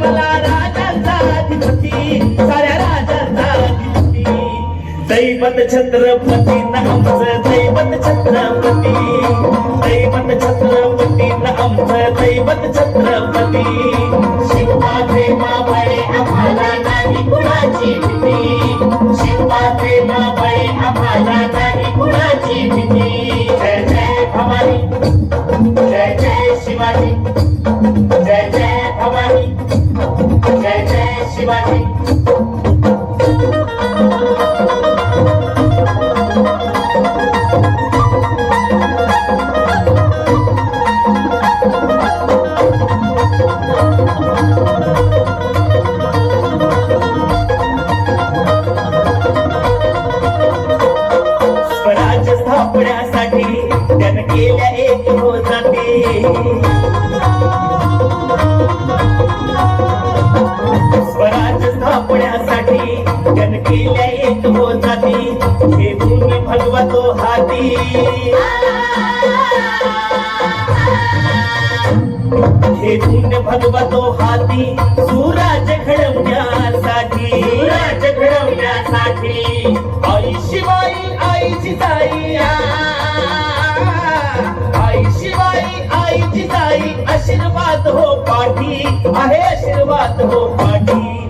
मला राजांचा अधिपती साऱ्या राजांचा अधिपती. दैवत छत्रपती आमचं दैवत छत्रपती. दैवत छत्रपती आमचं दैवत छत्रपती. शिवबा प्रेमा बळे आम्हाला नाही कुणाची भीती. जय जय शिवाजी। स्वराज्य स्थापण्यासाठी त्यानं केल्या एक हो त्यानं एक जाती हे भूमी भगवतो हाती. हे पुण्य भगवतो हाती. सुराज घडवण्यासाठी. सुराज घडवण्यासाठी. आई शिवाई आईची ताई आ. आई आईची ताई आशीर्वाद हो पाठी. आहे आशीर्वाद हो पाठी.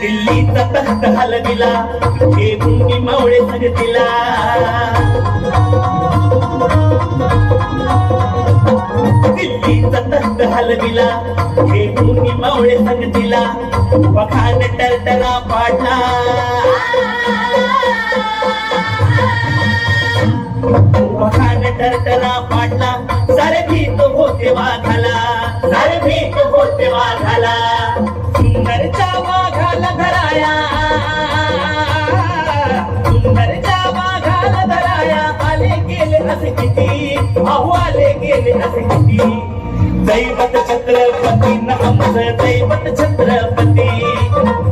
दिल्लीचा तख्त हलविला हे भूमी मावळे संगतीला दिल्लीचा तख्त हलविला हे भूमी मावळे संगतीला बखान टरटरा पाडला. बखान टरटरा पाडला. सारे भीत होते वाघाला. सारे भीत होते वाघाला. आले दैवत छत्रपती आमचं दैवत छत्रपती.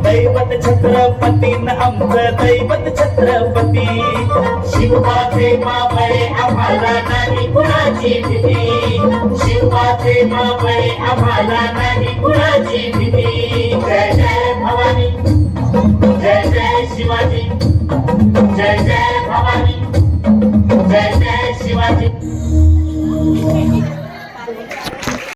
दैवत छत्रपती आमचं दैवत छत्रपती. शिवबाचे मावळे आम्हाला नाही कुणाची भीती. शिवबाचे मावळे आम्हाला नाही कुणाची भीती. जय जय भवानी जय जय शिवाजी जय जय भवानी जय जय शिवाजी.